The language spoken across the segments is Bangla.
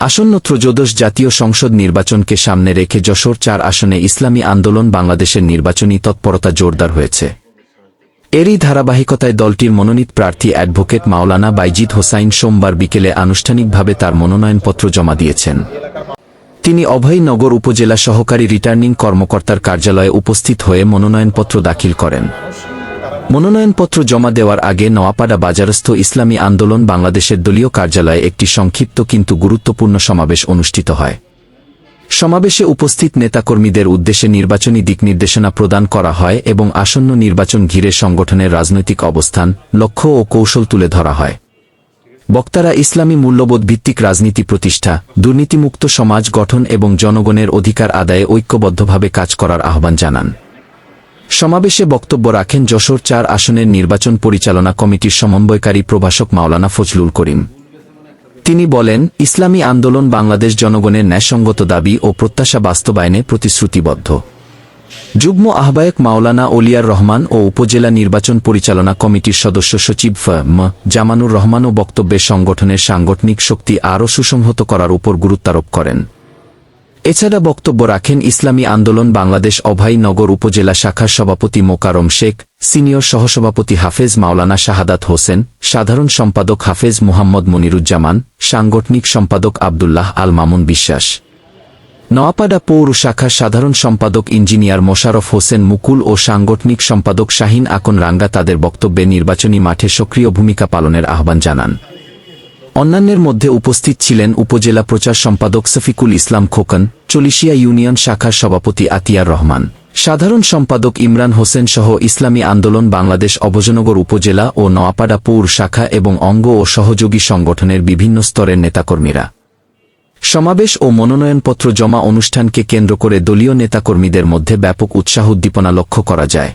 আসন্ন ত্রয়োদশ জাতীয় সংসদ নির্বাচনকে সামনে রেখে যশোর চার আসনে ইসলামী আন্দোলন বাংলাদেশের নির্বাচনী তৎপরতা জোরদার হয়েছে। এরই ধারাবাহিকতায় দলটির মনোনীত প্রার্থী অ্যাডভোকেট মাওলানা বাইজিদ হোসাইন সোমবার বিকেলে আনুষ্ঠানিকভাবে তার মনোনয়নপত্র জমা দিয়েছেন। তিনি অভয়নগর উপজেলা সহকারী রিটার্নিং কর্মকর্তার কার্যালয়ে উপস্থিত হয়ে মনোনয়নপত্র দাখিল করেন। মনোনয়নপত্র জমা দেওয়ার আগে নোয়াপাড়া বাজারস্থ ইসলামী আন্দোলন বাংলাদেশের দলীয় কার্যালয়ে একটি সংক্ষিপ্ত কিন্তু গুরুত্বপূর্ণ সমাবেশ অনুষ্ঠিত হয়। সমাবেশে উপস্থিত নেতাকর্মীদের উদ্দেশ্যে নির্বাচনী দিক নির্দেশনা প্রদান করা হয় এবং আসন্ন নির্বাচন ঘিরে সংগঠনের রাজনৈতিক অবস্থান, লক্ষ্য ও কৌশল তুলে ধরা হয়। বক্তারা ইসলামী মূল্যবোধ ভিত্তিক রাজনীতি প্রতিষ্ঠা, দুর্নীতিমুক্ত সমাজ গঠন এবং জনগণের অধিকার আদায়ে ঐক্যবদ্ধভাবে কাজ করার আহ্বান জানান। সমাবেশে বক্তব্য রাখেন যশোর চার আসনের নির্বাচন পরিচালনা কমিটির সমন্বয়কারী প্রভাষক মাওলানা ফজলুল করিম। তিনি বলেন, ইসলামী আন্দোলন বাংলাদেশ জনগণের ন্যায়সঙ্গত দাবি ও প্রত্যাশা বাস্তবায়নে প্রতিশ্রুতিবদ্ধ। যুগ্ম আহ্বায়ক মাওলানা ওলিয়ার রহমান ও উপজেলা নির্বাচন পরিচালনা কমিটির সদস্য সচিব ফ ম জামানুর রহমানও বক্তব্যে সংগঠনের সাংগঠনিক শক্তি আরও সুসংহত করার উপর গুরুত্বারোপ করেন। এছাড়া বক্তব্য রাখেন ইসলামী আন্দোলন বাংলাদেশ অভয়নগর উপজেলা শাখার সভাপতি মোকারম শেখ, সিনিয়র সহসভাপতি হাফেজ মাওলানা শাহাদাত হোসেন, সাধারণ সম্পাদক হাফেজ মুহাম্মদ মনিরুজ্জামান, সাংগঠনিক সম্পাদক আবদুল্লাহ আল মামুন বিশ্বাস। নোয়াপাড়া পৌর শাখার সাধারণ সম্পাদক ইঞ্জিনিয়ার মোশারফ হোসেন মুকুল ও সাংগঠনিক সম্পাদক শাহিন আকন রাঙ্গা তাদের বক্তব্যে নির্বাচনী মাঠে সক্রিয় ভূমিকা পালনের আহ্বান জানান। অন্যান্যের মধ্যে উপস্থিত ছিলেন উপজেলা প্রচার সম্পাদক সফিকুল ইসলাম খোকন, চলিশিয়া ইউনিয়ন শাখার সভাপতি আতিয়ার রহমান, সাধারণ সম্পাদক ইমরান হোসেন সহ ইসলামী আন্দোলন বাংলাদেশ অভজনগর উপজেলা ও নোয়াপাড়া পৌর শাখা এবং অঙ্গ ও সহযোগী সংগঠনের বিভিন্ন স্তরের নেতাকর্মীরা। সমাবেশ ও মনোনয়নপত্র জমা অনুষ্ঠানকে কেন্দ্র করে দলীয় নেতাকর্মীদের মধ্যে ব্যাপক উৎসাহ উদ্দীপনা লক্ষ্য করা যায়।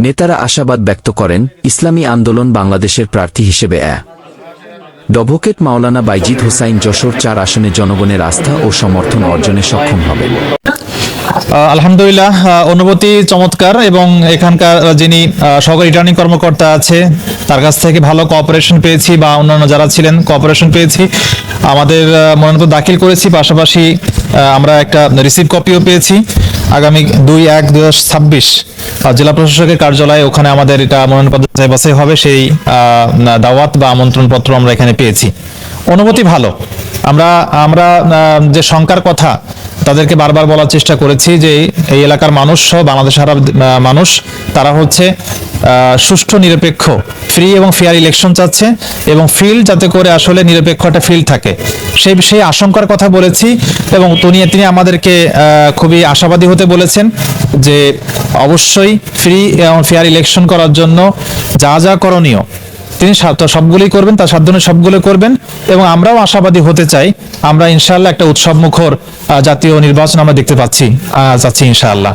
নেতারা আশাবাদ ব্যক্ত করেন, ইসলামী আন্দোলন বাংলাদেশের প্রার্থী হিসেবে অ্যা ডভোকেট মাওলানা বাইজিদ হোসাইন যশোর চার আসনে জনগণের আস্থা ও সমর্থন অর্জনে সক্ষম হবে আলহামদুলিল্লাহ অনুভূতি চমৎকার এবং এখানকার যিনি সহকারী রিটার্নিং কর্মকর্তা আছে, তার কাছ থেকে ভালো কোঅপারেশন পেয়েছি বা অন্যান্য যারা ছিলেন কোঅপারেশন পেয়েছি। আমাদের মনোনয়ন দাখিল করেছি, পাশাপাশি আমরা একটা রিসিভ কপিও পেয়েছি। আগামী দুই এক দুই হাজার ছাব্বিশ জেলা প্রশাসকের কার্যালয়ে ওখানে আমাদের এটা মনোনয়নপত্র বাছাই হবে, সেই দাওয়াত বা আমন্ত্রণপত্র আমরা এখানে পেয়েছি। অনুভূতি ভালো। আমরা আমরা যে শঙ্কার কথা, তাদেরকে বারবার বলার চেষ্টা করেছি যে এই এলাকার মানুষ সহ বাংলাদেশ মানুষ, তারা হচ্ছে সুষ্ঠু নিরপেক্ষ ফ্রি এবং ফেয়ার ইলেকশন চাচ্ছে এবং ফিল্ড যাতে করে আসলে নিরপেক্ষ একটা ফিল্ড থাকে। সেই সেই আশঙ্কার কথা বলেছি এবং তিনি তিনি আমাদেরকে খুবই আশাবাদী হতে বলেছেন যে অবশ্যই ফ্রি এবং ফেয়ার ইলেকশন করার জন্য যা যা করণীয় তিনি সা- তো সবগুলোই করবেন, তার সাধ্য সবগুলো করবেন এবং আমরাও আশাবাদী হতে চাই। আমরা ইনশাআল্লাহ একটা উৎসব মুখর জাতীয় নির্বাচন আমরা দেখতে পাচ্ছি যাচ্ছি ইনশাআল্লাহ।